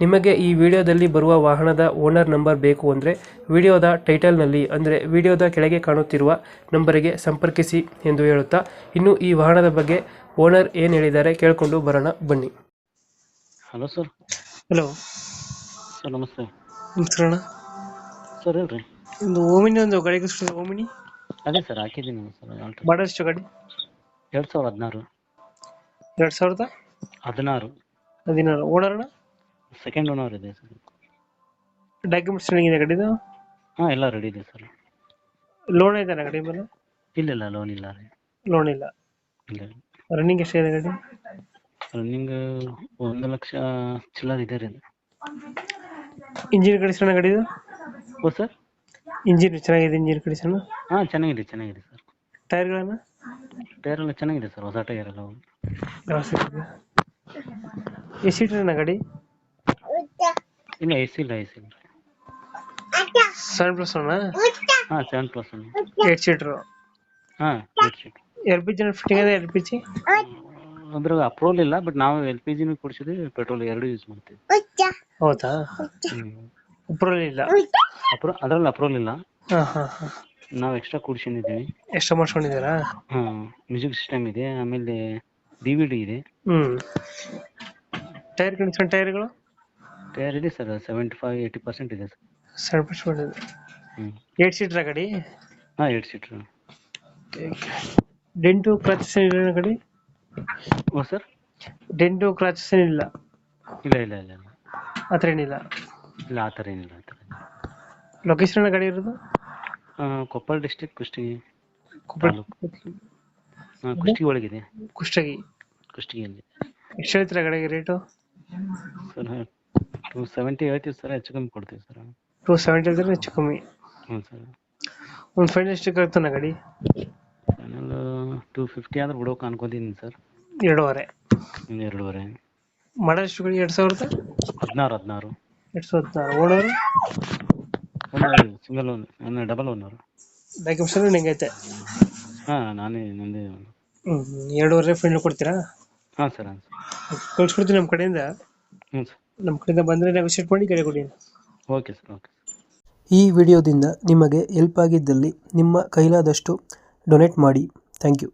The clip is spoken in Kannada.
ನಿಮಗೆ ಈ ವಿಡಿಯೋದಲ್ಲಿ ಬರುವ ವಾಹನದ ಓನರ್ ನಂಬರ್ ಬೇಕು ಅಂದರೆ ವಿಡಿಯೋದ ಟೈಟಲ್ನಲ್ಲಿ ಅಂದರೆ ವಿಡಿಯೋದ ಕೆಳಗೆ ಕಾಣುತ್ತಿರುವ ನಂಬರಿಗೆ ಸಂಪರ್ಕಿಸಿ ಎಂದು ಹೇಳುತ್ತಾ ಇನ್ನು ಈ ವಾಹನದ ಬಗ್ಗೆ ಓನರ್ ಏನು ಹೇಳಿದ್ದಾರೆ ಕೇಳಿಕೊಂಡು ಬರೋಣ ಬನ್ನಿ. Hello sir. ಹಲೋ. ಸರ್ ನಮಸ್ತೆ. ನಮಸ್ಕಾರ ಸರ್ ಹೇಳ್ರಿ. ಒಂದು ಓಮಿನಿ ಒಂದು ಗಾಡಿ ಕಳಿಸ್ಕೊಡಿ ಓಮಿನಿ. ಅದೇ ಸರ್ ಹಾಕಿದ್ದೀನಿ ಸರ್ ಆಲ್ರೆಡಿ ಮಾಡಲ್ ಎಷ್ಟು ಗಾಡಿ? ಎರಡು ಸಾವಿರದ ಹದಿನಾರು. ಎರಡು ಸಾವಿರದ? ಹದಿನಾರು. ಹದಿನಾರು. ಓನರ್ನ ಸೆಕೆಂಡ್ ಓನರ್ ಇದೆ ಸರ್ ಡಾಕ್ಯುಮೆಂಟ್ಸ್ ಚೆನ್ನಾಗಿದೆ ಗಾಡಿದು ಹಾಂ ಎಲ್ಲ ರೆಡಿ ಇದೆ ಸರ್ ಲೋನ್ ಇದೆ ಗಾಡಿ ಮೇಲೆ ಇಲ್ಲ ಇಲ್ಲ ಲೋನ್ ಇಲ್ಲ ರೀ. ಲೋನ್ ಇಲ್ಲ. ಇಲ್ಲ ರನ್ನಿಂಗ್ ಎಷ್ಟಿದೆ ಗಾಡಿ ರನ್ನಿಂಗ್ ಒಂದು ಲಕ್ಷ ಚಿಲ್ಲರ್ ಇದೆ ರೀ. ಇಂಜಿನ್ ಕಂಡೀಷನ್ ಗಾಡಿದು ಓ ಸರ್ ಇಂಜಿನ್ ಚೆನ್ನಾಗಿದೆ ಇಂಜಿನ್ ಕಂಡೀಷನ್ ಹಾಂ ಚೆನ್ನಾಗಿದೆ ಚೆನ್ನಾಗಿದೆ ಸರ್ ಟೈರ್ಗಳನ್ನ ಟೈರ್ ಎಲ್ಲ ಚೆನ್ನಾಗಿದೆ ಸರ್ ಹೊಸ ಟೈರ್ ಎಲ್ಲ. ಎಷ್ಟು ಸೀಟರ್ನ ಗಾಡಿ ಇಲ್ಲ ಎಸಿ ಸಿ ಇಲ್ಲ ಎಸಿ ಸಿ ಇಲ್ಲ ಸೆವೆನ್ ಪ್ಲಸ್ ಒನ್ ಹಾ seven plus one. Eight seater ಹಾಂ eight seat L P G fitting ಇದೆ ಎಲ್ ಪಿ ಜಿ ಅದ್ರಾಗ ಅಪ್ರೂವಲ್ ಇಲ್ಲ ಬಟ್ ನಾವು ಎಲ್ ಪಿ ಜಿನೂ ಕೊಡಿಸಿದ್ವಿ ಪೆಟ್ರೋಲ್ ಎರಡು ಯೂಸ್ ಮಾಡ್ತೀವಿ. ಹೌದಾ? ಅಪ್ರೂವಲ್ ಇಲ್ಲ. ಅಪ್ರೂ ಅದ್ರಲ್ಲಿ ಅಪ್ರೂವಲ್ ಇಲ್ಲ. ಹಾಂ ಹಾಂ ಹಾಂ. ನಾವು ಎಕ್ಸ್ಟ್ರಾ ಕೂಡ್ಸಿದ್ದೀವಿ ಎಕ್ಸ್ಟ್ರಾ ಮಾಡ್ಸ್ಕೊಂಡಿದ್ದೀರಾ? ಹಾಂ ಮ್ಯೂಸಿಕ್ ಸಿಸ್ಟಮ್ ಇದೆ ಆಮೇಲೆ ಡಿ ವಿ ಡಿ ಇದೆ. ಹ್ಞೂ ಟೈರ್ ಕಂಡೀಷನ್ ಟೈರ್ಗಳು ಟೈರ್ ಇದೆ sir seventy five eighty percent ಇದೆ ಸರ್. ಸರ್ವಿಸ್ ಇದೆ ಹ್ಞೂ ಏಟ್ ಸೀಟರ್ ಗಾಡಿ? ಹಾಂ ಏಟ್ ಸೀಟ್ರ್ ಡೆಂಟು ಕ್ರಾಚಸ್ ಇಲ್ಲ ಗಾಡಿ? ಓ ಸರ್? ಡೆಂಟು ಕ್ರಾಚಸ್ ಏನಿಲ್ಲ? ಇಲ್ಲ ಇಲ್ಲ ಇಲ್ಲ ಇಲ್ಲ. ಆ ಥರ ಏನಿಲ್ಲ? ಇಲ್ಲ ಆ ಥರ ಏನಿಲ್ಲ. ಆ ಥರ ಲೊಕೇಶನ್ ಗಾಡಿ ಇರೋದು? ಕೊಪ್ಪಳ ಡಿಸ್ಟಿಕ್ ಕುಷ್ಟಗಿ ಕೊಪ್ಪಳ ಹಾಂ ಕುಷ್ಟಗಿ ಒಳಗಿದೆ. ಕುಷ್ಟಗಿ. ಕುಷ್ಟಗಿಯಲ್ಲಿ. ಎಷ್ಟು ಹೇಳ್ತೀರಾ ಗಾಡಿಗೆ ರೇಟು ಸರ್ ಟು ಸೆವೆಂಟಿ ಹೇಳ್ತೀವಿ ಸರ್ ಹೆಚ್ಚು ಕಮ್ಮಿ ಕೊಡ್ತೀವಿ ಸರ್ ಟೂ ಸೆವೆಂಟಿ ಇದ್ರೆ ಹೆಚ್ಚು ಕಮ್ಮಿ. ಹ್ಞೂ ಸರ್ ಒಂದು ಫೈನಲ್ ಎಷ್ಟಕ್ಕೆ ಆಗ್ತಾನೆ ಗಾಡಿ? ಫೈನಲ್ ಟೂ ಫಿಫ್ಟಿ ಆದ್ರೆ ಬಿಡೋಕೆ ಅನ್ಕೋತೀನಿ ಸರ್ ಎರಡೂವರೆ. ಇನ್ನು ಎರಡೂವರೆ. ಮಾಡಲ್ ಎಷ್ಟು ಗಾಡಿ? ಎರಡು ಸಾವಿರದ ಹದಿನಾರು ಹದಿನಾರು. ಎರಡು ಸಾವಿರದ ಹದಿನಾರು. Owner? Single own double owner documents ಎಲ್ಲ ಹೆಂಗೈತೆ ಹಾಂ ನಾನೇ ನಂದೇ ಹ್ಞೂ ಎರಡೂವರೆ ಫೈನಲ್ ಕೊಡ್ತೀರಾ? ಹಾಂ ಸರ್ ಹಾಂ ಸರ್ ಕಳ್ಸ್ಕೊಡ್ತೀನಿ ನಮ್ಮ ಕಡೆಯಿಂದ. ಹ್ಞೂ ಸರ್ ನಮ್ಮ ಕಡೆಯಿಂದ ಬಂದರೆ ನೆಗೋಷಿಯೇಟ್ ಮಾಡಿ ಕರೆ ಕೊಡಿ ಓಕೆ ಸರ್ ಓಕೆ ಈ ವಿಡಿಯೋದಿಂದ ನಿಮಗೆ ಹೆಲ್ಪ್ ಆಗಿದ್ದಲ್ಲಿ ನಿಮ್ಮ ಕೈಲಾದಷ್ಟು ಡೊನೇಟ್ ಮಾಡಿ. Thank you